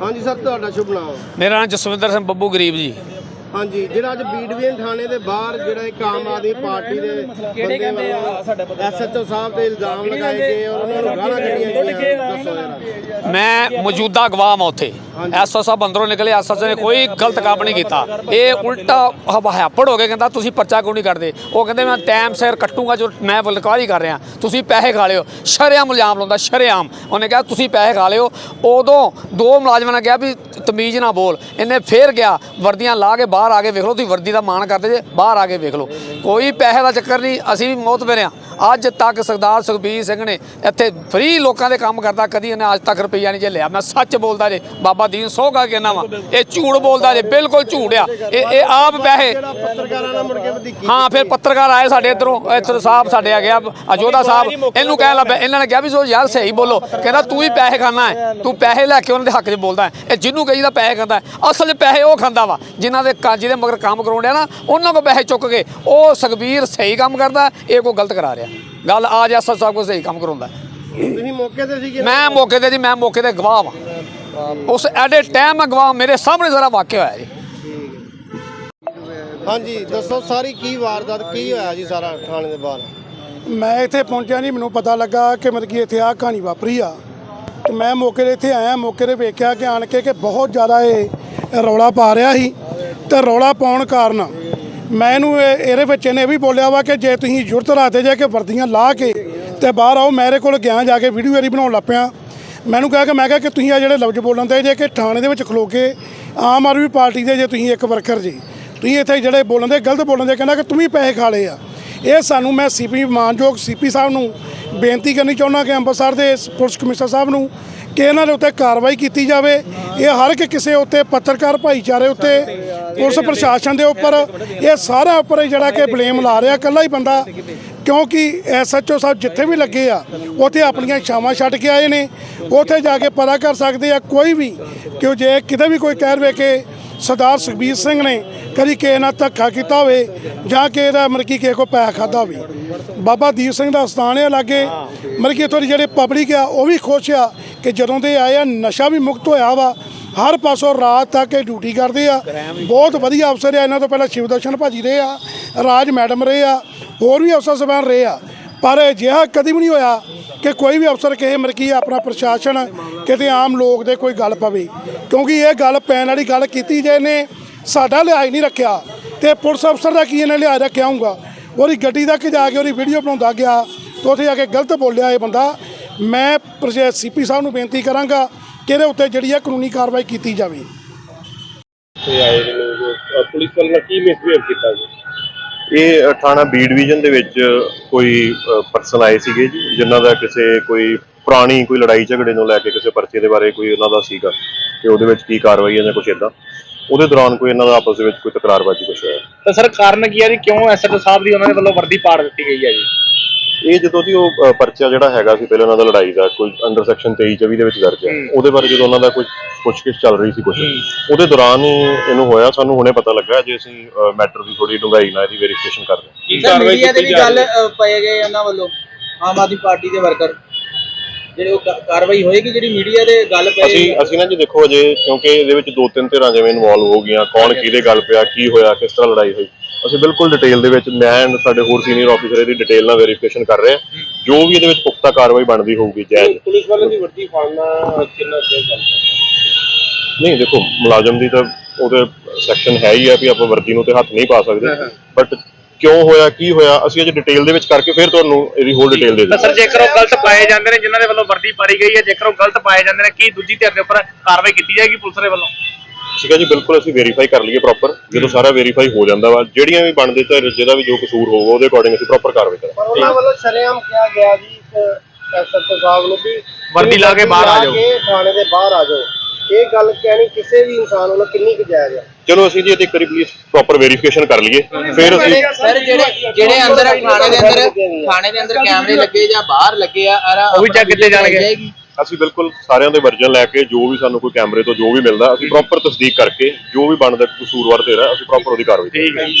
ਹਾਂਜੀ ਸਰ ਤੁਹਾਡਾ ਸ਼ੁਭ ਨਾਮ? ਮੇਰਾ ਨਾਮ ਜਸਵਿੰਦਰ ਸਿੰਘ ਬੱਬੂ ਗਰੀਬ ਜੀ। ਹਾਂਜੀ ਜਿਹੜਾ ਅੱਜ ਬੀਡਵੀਨ ਥਾਣੇ ਦੇ ਬਾਹਰ ਜਿਹੜਾ ਇੱਕ ਆਮ ਆਦਮੀ ਪਾਰਟੀ ਦੇ ਬੰਦੇ ਵੱਲੋਂ ਐਸਐਚਓ ਸਾਹਿਬ ਤੇ ਇਲਜ਼ਾਮ ਲਗਾਏ ਗਏ ਔਰ ਉਹਨਾਂ ਨੂੰ ਗਾਲਾਂ ਕੱਢੀਆਂ ਗਈਆਂ। ਦੱਸੋ ਜਰਾ। ਮੈਂ ਮੌਜੂਦਾ ਗਵਾਹ ਹਾਂ ਉੱਥੇ। ਐਸਓ ਸਾਹਿਬ ਅੰਦਰੋਂ ਨਿਕਲੇ ਐਸਓ ਨੇ ਕੋਈ ਗਲਤ ਕੰਮ ਨਹੀਂ ਕੀਤਾ। ਇਹ ਉਲਟਾ ਹਵਾਪੜ ਹੋ ਕੇ ਕਹਿੰਦਾ ਤੁਸੀਂ ਪਰਚਾ ਕਿਉਂ ਨਹੀਂ ਕੱਢਦੇ? ਉਹ ਕਹਿੰਦੇ ਮੈਂ ਟਾਈਮ ਸਿਰ ਕੱਟੂਗਾ ਜੋ ਮੈਂ ਬਲਕਾਰੀ ਕਰ ਰਿਹਾ। ਤੁਸੀਂ ਪੈਸੇ ਖਾ ਲਿਓ। ਸ਼ਰੇਆਮ ਇਲਜ਼ਾਮ ਲਾਉਂਦਾ ਸ਼ਰੇਆਮ। ਉਹਨੇ ਕਿਹਾ ਤੁਸੀਂ ਪੈਸੇ ਖਾ ਲਿਓ। ਉਦੋਂ ਦੋ ਮੁਲਾਜ਼ਮਾਂ ਨੇ ਕਿਹਾ ਵੀ ਤਮੀਜ਼ ਨਾ ਬੋਲ। ਇਹਨੇ ਫੇਰ ਗਿਆ ਵਰਦੀਆਂ ਲਾ ਕੇ ਬਾਹਰ ਆ ਕੇ ਵੇਖ ਲਓ ਤੁਸੀਂ ਵਰਦੀ ਦਾ ਮਾਣ ਕਰਦੇ ਜੇ ਬਾਹਰ ਆ ਕੇ ਵੇਖ ਲਓ। ਕੋਈ ਪੈਸੇ ਦਾ ਚੱਕਰ ਨਹੀਂ ਅਸੀਂ ਵੀ ਮੌਤ ਆ ਅੱਜ ਤੱਕ ਸਰਦਾਰ ਸੁਖਬੀਰ ਸਿੰਘ ਨੇ ਇੱਥੇ ਫ੍ਰੀ ਲੋਕਾਂ ਦੇ ਕੰਮ ਕਰਦਾ ਕਦੀ ਇਹਨੇ ਅੱਜ ਤੱਕ ਰੁਪਈਆ ਨਹੀਂ ਝੱਲਿਆ ਮੈਂ ਸੱਚ ਬੋਲਦਾ ਜੇ ਬਾਬਾ ਦੀਨ ਸੌ ਕਾ ਕਹਿਣਾ ਵਾ। ਇਹ ਝੂਠ ਬੋਲਦਾ ਜੇ ਬਿਲਕੁਲ ਝੂਠ ਆ। ਇਹ ਇਹ ਆਪ ਪੈਸੇ ਜਿਹੜਾ ਪੱਤਰਕਾਰਾਂ ਨਾਲ ਮੁੜ ਕੇ ਵਧੀਕੀ ਹਾਂ ਫਿਰ ਪੱਤਰਕਾਰ ਆਏ ਸਾਡੇ ਇਧਰੋਂ ਇੱਧਰ ਸਾਹਿਬ ਸਾਡੇ ਆ ਗਿਆ ਅਜੋਦਾ ਸਾਹਿਬ। ਇਹਨੂੰ ਕਹਿ ਲੱਭਿਆ ਇਹਨਾਂ ਨੇ ਕਿਹਾ ਵੀ ਸੋ ਯਾਰ ਸਹੀ ਬੋਲੋ। ਕਹਿੰਦਾ ਤੂੰ ਹੀ ਪੈਸੇ ਖਾਣਾ ਹੈ ਤੂੰ ਪੈਸੇ ਲੈ ਕੇ ਉਹਨਾਂ ਦੇ ਹੱਕ 'ਚ ਬੋਲਦਾ ਹੈ। ਇਹ ਜਿਹਨੂੰ ਕਹੀਦਾ ਪੈਸੇ ਖਾਂਦਾ ਹੈ। ਅਸਲ 'ਚ ਪੈਸੇ ਉਹ ਖਾਂਦਾ ਵਾ ਜਿਨ੍ਹਾਂ ਦੇ ਕ- ਜਿਹਦੇ ਮਗਰ ਕੰਮ ਕਰਾਉਂਦੇ ਆ ਨਾ ਉਹਨਾਂ ਕੋਲ ਪੈਸੇ ਚੁੱਕ ਕੇ ਉਹ ਸੁਖਬੀਰ ਸਹੀ ਕੰਮ ਕਰਦਾ ਇਹ ਕੋ ਗਲਤ ਕਰਾ ਰਿਹਾ। ਗੱਲ ਆ ਜਾ ਸਾਹਿਬ ਕੋ ਸਹੀ ਕੰਮ ਕਰਾਉਂਦਾ। ਤੁਸੀਂ ਮੌਕੇ ਤੇ ਸੀਗੇ? ਮੈਂ ਮੌਕੇ ਤੇ ਜੀ ਮੈਂ ਮੌਕੇ ਤੇ ਗਵਾਹ ਵਾਂ। ਉਸ ਐਡੇ ਟਾਈਮ ਮੈਂ ਗਵਾਹ ਮੇਰੇ ਸਾਹਮਣੇ ਸਾਰਾ ਵਾਕਿਆ ਹੋਇਆ ਜੀ। ਹਾਂਜੀ ਦੱਸੋ ਸਾਰੀ ਕੀ ਵਾਰਦਾਤ ਕੀ ਹੋਇਆ ਜੀ ਸਾਰਾ ਥਾਣੇ ਦੇ ਬਾਹਰ? ਮੈਂ ਇੱਥੇ ਪਹੁੰਚਿਆ ਨਹੀਂ ਮੈਨੂੰ ਪਤਾ ਲੱਗਾ ਕਿ ਮਤਲਬ ਕਿ ਇੱਥੇ ਆ ਕਹਾਣੀ ਵਾਪਰੀ ਆ। ਤੇ ਮੈਂ ਮੌਕੇ 'ਤੇ ਇੱਥੇ ਆਇਆ ਮੌਕੇ 'ਤੇ ਵੇਖਿਆ ਕਿ ਆਣ ਕੇ ਕਿ ਬਹੁਤ ਜ਼ਿਆਦਾ ਇਹ ਰੌਲਾ ਪਾ ਰਿਹਾ ਸੀ। ਤੇ ਰੌਲਾ ਪਾਉਣ ਕਾਰਨ ਮੈਂ ਇਹਨੂੰ ਇਹ- ਇਹਦੇ ਵਿੱਚ ਇਹਨੇ ਇਹ ਵੀ ਬੋਲਿਆ ਵਾ ਕਿ ਜੇ ਤੁਸੀਂ ਜੁਰਤ ਰਾਤੇ ਜਾ ਕੇ ਵਰਦੀਆਂ ਲਾ ਕੇ ਤੇ ਬਾਹਰ ਆਓ, ਮੇਰੇ ਕੋਲ ਗਿਆ ਜਾ ਕੇ ਵੀਡੀਓ ਵਾਰੀ ਬਣਾਉਣ ਲੱਗ ਪਿਆ। ਮੈਨੂੰ ਕਿਹਾ ਕਿ ਮੈਂ ਕਿਹਾ ਕਿ ਤੁਸੀਂ ਆ ਜਿਹੜੇ ਲਫ਼ਜ਼ ਬੋਲਣ ਦੇ ਜੇ ਕਿ ਥਾਣੇ ਦੇ ਵਿੱਚ ਖਲੋ ਕੇ ਆਮ ਆਦਮੀ ਪਾਰਟੀ ਦੇ ਜੇ ਤੁਸੀਂ ਇੱਕ ਵਰਕਰ ਜੀ, ਤੁਸੀਂ ਇੱਥੇ ਜਿਹੜੇ ਬੋਲਣ ਦੇ, ਗਲਤ ਬੋਲਣ ਦੇ ਕਹਿੰਦਾ ਕਿ ਤੂੰ ਵੀ ਪੈਸੇ ਖਾ ਲਏ ਆ। ਇਹ ਸਾਨੂੰ ਮੈਂ ਸੀਪੀ ਮਾਨਯੋਗ ਸੀਪੀ ਸਾਹਿਬ ਨੂੰ ਬੇਨਤੀ ਕਰਨੀ ਚਾਹੁੰਦਾ ਕਿ ਅੰਮ੍ਰਿਤਸਰ ਦੇ ਪੁਲਿਸ ਕਮਿਸ਼ਨਰ ਸਾਹਿਬ ਨੂੰ ਕਿ ਇਹਨਾਂ ਦੇ ਉੱਤੇ ਕਾਰਵਾਈ ਕੀਤੀ ਜਾਵੇ। ਇਹ ਹਰ ਇੱਕ ਕਿਸੇ ਉੱਤੇ ਪੱਤਰਕਾਰ ਭਾਈਚਾਰੇ ਉੱਤੇ ਪੁਲਿਸ ਪ੍ਰਸ਼ਾਸਨ ਦੇ ਉੱਪਰ ਇਹ ਸਾਰਾ ਉੱਪਰ ਜਿਹੜਾ ਕਿ ਬਲੇਮ ਲਾ ਰਿਹਾ ਇਕੱਲਾ ਹੀ ਬੰਦਾ ਕਿਉਂਕਿ ਐਸਐਚਓ ਸਾਹਿਬ ਜਿੱਥੇ ਵੀ ਲੱਗੇ ਆ ਉੱਥੇ ਆਪਣੀਆਂ ਛਾਵਾਂ ਛੱਡ ਕੇ ਆਏ ਨੇ ਉੱਥੇ ਜਾ ਕੇ ਪਤਾ ਕਰ ਸਕਦੇ ਆ ਕੋਈ ਵੀ ਕਿ ਜੇ ਕਿਤੇ ਵੀ ਕੋਈ ਕਹਿ ਰਵੇ ਕਿ ਸਰਦਾਰ ਸੁਖਬੀਰ ਸਿੰਘ ਨੇ ਕਦੀ ਕਿਸੇ ਨਾਲ ਧੱਕਾ ਕੀਤਾ ਹੋਵੇ ਜਾਂ ਕਿ ਇਹਦਾ ਮਤਲਬ ਕਿ ਕਿਸੇ ਕੋ ਪੈਸਾ ਖਾਦਾ ਹੋਵੇ। ਬਾਬਾ ਦੀਪ ਸਿੰਘ ਦਾ ਸਥਾਨ ਹੈ ਲਾਗੇ ਮਤਲਬ ਕਿ ਇੱਥੋਂ ਦੀ ਜਿਹੜੇ ਪਬਲਿਕ ਆ ਉਹ ਵੀ ਖੁਸ਼ ਆ ਕਿ ਜਦੋਂ ਦੇ ਆਏ ਆ ਨਸ਼ਾ ਵੀ ਮੁਕਤ ਹੋਇਆ ਵਾ ਹਰ ਪਾਸੋਂ ਰਾਤ ਤੱਕ ਇਹ ਡਿਊਟੀ ਕਰਦੇ ਆ। ਬਹੁਤ ਵਧੀਆ ਅਫਸਰ ਆ। ਇਹਨਾਂ ਤੋਂ ਪਹਿਲਾਂ ਸ਼ਿਵ ਸ਼ਿਵਦਰਸ਼ਨ ਭਾਜੀ ਰਹੇ ਆ, ਰਾਜ ਮੈਡਮ ਰਹੇ ਆ, ਹੋਰ ਵੀ ਅਫਸਰ ਸਬਾਨ ਰਹੇ ਆ। ਪਰ ਅਜਿਹਾ ਕਦੀ ਵੀ ਨਹੀਂ ਹੋਇਆ ਕਿ ਕੋਈ ਵੀ ਅਫਸਰ ਕਿਸੇ ਮਰਕੀ ਆਪਣਾ ਪ੍ਰਸ਼ਾਸਨ ਕਿਤੇ ਆਮ ਲੋਕ ਦੇ ਕੋਈ ਗੱਲ ਪਵੇ। ਕਿਉਂਕਿ ਇਹ ਗੱਲ ਪੈਣ ਵਾਲੀ ਗੱਲ ਕੀਤੀ ਜੇ ਨੇ ਸਾਡਾ ਲਿਹਾਜ਼ ਨਹੀਂ ਰੱਖਿਆ। ਤੇ ਪੁਲਿਸ ਅਫਸਰ ਦਾ ਕੀ ਇਹਨੇ ਲਿਹਾਜ਼ ਰੱਖਿਆ ਹੋਊਗਾ? ਉਹਦੀ ਗੱਡੀ ਤੱਕ ਜਾ ਕੇ ਉਹਦੀ ਵੀਡੀਓ ਬਣਾਉਂਦਾ ਗਿਆ, ਤੇ ਉੱਥੇ ਜਾ ਕੇ ਗਲਤ ਬੋਲਿਆ ਇਹ ਬੰਦਾ। ਮੈਂ ਸੀਪੀ ਸਾਹਿਬ ਨੂੰ ਬੇਨਤੀ ਕਰਾਂਗਾ ਕਿ ਇਹਦੇ ਉੱਤੇ ਜਿਹੜੀ ਹੈ ਕਾਨੂੰਨੀ ਕਾਰਵਾਈ ਕੀਤੀ ਜਾਵੇ? ਤੇ ਆਏ ਨੇ ਲੋਕ ਪੁਲਿਸ ਵਾਲੇ ਕੀ ਮਿਸਬੀਹੇਵ ਕੀਤਾ ਜੀ? ਇਹ ਥਾਣਾ ਬੀ ਡਿਵੀਜ਼ਨ ਦੇ ਵਿੱਚ ਕੋਈ ਪਰਸਨ ਆਏ ਸੀਗੇ ਜੀ ਜਿਨ੍ਹਾਂ ਦਾ ਕਿਸੇ ਕੋਈ ਪੁਰਾਣੀ ਕੋਈ ਲੜਾਈ ਝਗੜੇ ਨੂੰ ਲੈ ਕੇ ਕਿਸੇ ਪਰਚੇ ਦੇ ਬਾਰੇ ਕੋਈ ਉਹਨਾਂ ਦਾ ਸੀਗਾ। ਤੇ ਉਹਦੇ ਵਿੱਚ ਕੀ ਕਾਰਵਾਈ ਹੈ ਜਾਂ ਕੁਛ ਇਦਾਂ ਉਹਦੇ ਦੌਰਾਨ ਕੋਈ ਇਹਨਾਂ ਦਾ ਆਪਸ ਦੇ ਵਿੱਚ ਕੋਈ ਤਕਰਾਰਬਾਜ਼ੀ ਕੁਛ ਹੋਇਆ? ਤਾਂ ਸਰ ਕਾਰਨ ਕੀ ਹੈ ਜੀ? ਕਿਉਂ ਐਸਐਚਓ ਸਾਹਿਬ ਦੀ ਉਹਨਾਂ ਦੇ ਵੱਲੋਂ ਵਰਦੀ ਪਾੜ ਦਿੱਤੀ ਗਈ ਹੈ ਜੀ? ਇਹ ਜਦੋਂ ਦੀ ਉਹ ਅ, ਪਰਚਾ ਜਿਹੜਾ ਹੈਗਾ ਸੀ ਪਹਿਲਾਂ ਉਹਨਾਂ ਦਾ ਲੜਾਈ ਦਾ ਕੋਈ ਅੰਡਰ ਸੈਕਸ਼ਨ 23 24 ਦੇ ਵਿੱਚ ਦਰਜ ਹੈ। ਉਹਦੇ ਬਾਰੇ ਜਦੋਂ ਉਹਨਾਂ ਦਾ ਕੋਈ ਪੁੱਛਗਿੱਛ ਚੱਲ ਰਹੀ ਸੀ ਕੁਛ ਉਹਦੇ ਦੌਰਾਨ ਹੀ ਇਹਨੂੰ ਹੋਇਆ ਸਾਨੂੰ ਹੁਣੇ ਪਤਾ ਲੱਗਾ ਜੇ ਅਸੀਂ ਮੈਟਰ ਦੀ ਥੋੜੀ ਡੂੰਘਾਈ ਨਾਲ ਇਹਦੀ ਵੈਰੀਫਿਕੇਸ਼ਨ ਕਰਦੇ ਹਾਂ। ਕੀ ਸਰ ਕਾਰਵਾਈ ਮੀਡੀਆ ਤੇ ਕੀਤੀ ਵੀ ਜਾ ਗੱਲ ਰਹੀ ਹੈ। ਅ, ਪਏ ਗਏ ਉਹਨਾਂ ਵੱਲੋਂ ਆਮ ਆਦਮੀ ਪਾਰਟੀ ਦੇ ਵਰਕਰ। ਜਿਹੜੇ ਉਹ ਕਾ- ਕਾਰਵਾਈ ਹੋਏਗੀ ਜਿਹੜੀ ਮੀਡੀਆ ਦੇ ਗੱਲ ਪਏ ਅਸੀਂ ਅਸੀਂ ਨਾ ਜੀ ਦੇਖੋ ਅਜੇ ਕਿਉਂਕਿ ਇਹਦੇ ਵਿੱਚ ਦੋ ਤਿੰਨ ਧਿਰਾਂ ਜਿਵੇਂ ਇਨਵੋਲਵ ਹੋ ਗਈਆਂ ਕੌਣ ਕਿਹਦੇ ਗੱਲ ਪਿਆ ਕੀ ਹੋਇਆ ਕਿਸ ਤਰ੍ਹਾਂ ਲੜਾਈ ਹੋਈ। ਅਸੀਂ ਬਿਲਕੁਲ ਡਿਟੇਲ ਦੇ ਵਿੱਚ ਮੈਂ and ਸਾਡੇ ਹੋਰ ਸੀਨੀਅਰ ਆਫੀਸਰ ਇਹਦੀ ਡਿਟੇਲ ਨਾਲ ਵੈਰੀਫਿਕੇਸ਼ਨ ਕਰ ਰਹੇ ਹਾਂ। ਜੋ ਵੀ ਇਹਦੇ ਵਿੱਚ ਪੁਖਤਾ ਕਾਰਵਾਈ ਬਣਦੀ ਹੋਊਗੀ ਜਾਇਜ਼ ਪੁਲਿਸ ਵਾਲੇ ਦੀ ਵਰਦੀ ਪਾੜਨਾ ਕਿੰਨਾ ਚਿਰ ਚੱਲ ਨਹੀਂ ਦੇਖੋ ਮੁਲਾਜ਼ਮ ਦੀ ਤਾਂ ਉਹਦੇ ਸੈਕਸ਼ਨ ਹੈ ਹੀ ਆ ਵੀ ਆਪਾਂ ਵਰਦੀ ਨੂੰ ਤੇ ਹੱਥ ਨਹੀਂ ਪਾ ਸਕਦੇ। ਬਟ ਕਿਉਂ ਹੋਇਆ ਕੀ ਹੋਇਆ ਅਸੀਂ ਅਜੇ ਡਿਟੇਲ ਦੇ ਵਿੱਚ ਕਰਕੇ ਫਿਰ ਤੁਹਾਨੂੰ ਇਹਦੀ ਹੋਰ ਡਿਟੇਲ ਦੇ ਦਿੰਦੇ ਸਰ ਜੇਕਰ ਉਹ ਗਲਤ ਪਾਏ ਜਾਂਦੇ ਨੇ ਜਿਨ੍ਹਾਂ ਦੇ ਵੱਲੋਂ ਵਰਦੀ ਪਾੜੀ ਗਈ ਹੈ ਜੇਕਰ ਉਹ ਗਲਤ ਪਾਏ ਜਾਂਦੇ ਨੇ ਕੀ ਦੂਜੀ ਧਿਰ ਦੇ ਉੱਪਰ ਕਾਰਵਾਈ ਕੀਤੀ ਜਾਏਗੀ ਪੁਲਿਸ ਦੇ ਵੱਲੋਂ? ਠੀਕ ਹੈ ਜੀ ਬਿਲਕੁਲ ਅਸੀਂ ਵੈਰੀਫਾਈ ਕਰ ਲਈਏ ਪ੍ਰੋਪਰ ਜਦੋਂ ਸਾਰਾ ਵੈਰੀਫਾਈ ਹੋ ਜਾਂਦਾ ਵਾ ਜਿਹੜੀਆਂ ਵੀ ਬਣਦੇ ਤਾਂ ਜਿਹਦਾ ਵੀ ਜੋ ਕਸੂਰ ਹੋਊਗਾ ਉਹਦੇ ਅਕੋਰਡਿੰਗ ਅਸੀਂ ਪ੍ਰੋਪਰ ਕਾਰਵਾਈ ਕਰਾਂਗੇ। ਪਰ ਉਹਨਾਂ ਵੱਲੋਂ ਸ਼ਰੇਆਮ ਕਿਹਾ ਗਿਆ ਜੀ ਐਸਐਚਓ ਸਾਹਿਬ ਨੂੰ ਵੀ ਵਰਦੀ ਲਾ ਕੇ ਬਾਹਰ ਆ ਜਾਓ। ਕੇ ਥਾਣੇ ਦੇ ਬਾਹਰ ਆ ਜਾਓ। ਇਹ ਗੱਲ ਕਹਿਣੀ ਕਿਸੇ ਵੀ ਇਨਸਾਨ ਵੱਲੋਂ ਕਿੰਨੀ ਕੁ ਜਾਇਜ਼ ਹੈ ਚਲੋ ਅਸੀਂ ਜੀ ਇਹਦੀ ਇੱਕ ਵਾਰੀ ਪਲੀਜ਼ ਪ੍ਰੋਪਰ ਵੈਰੀਫਿਕੇਸ਼ਨ ਕਰ ਲਈਏ। ਫਿਰ ਅਸੀਂ ਸਰ ਜਿਹੜੇ ਜਿਹੜੇ ਅੰਦਰ ਥਾਣੇ ਦੇ ਅੰਦਰ ਥਾਣੇ ਦੇ ਅੰਦਰ ਕੈਮਰੇ ਲੱਗੇ ਜਾਂ ਬਾਹਰ ਲੱਗੇ ਆ ਅਰਾ ਉਹ ਵੀ check ਕੀਤੇ ਜਾਣਗੇ। ਅਸੀਂ ਬਿਲਕੁਲ ਸਾਰਿਆਂ ਦੇ ਵਰਜਨ ਲੈ ਕੇ ਜੋ ਵੀ ਸਾਨੂੰ ਕੋਈ ਕੈਮਰੇ ਤੋਂ ਜੋ ਵੀ ਮਿਲਦਾ, ਅਸੀਂ ਪ੍ਰੋਪਰ ਤਸਦੀਕ ਕਰਕੇ ਜੋ ਵੀ ਬਣਦਾ ਕਸੂਰਵਾਰ ਤੇਰਾ, ਅਸੀਂ ਪ੍ਰੋਪਰ ਉਹਦੀ ਕਾਰਵਾਈ ਕਰਾਂਗੇ।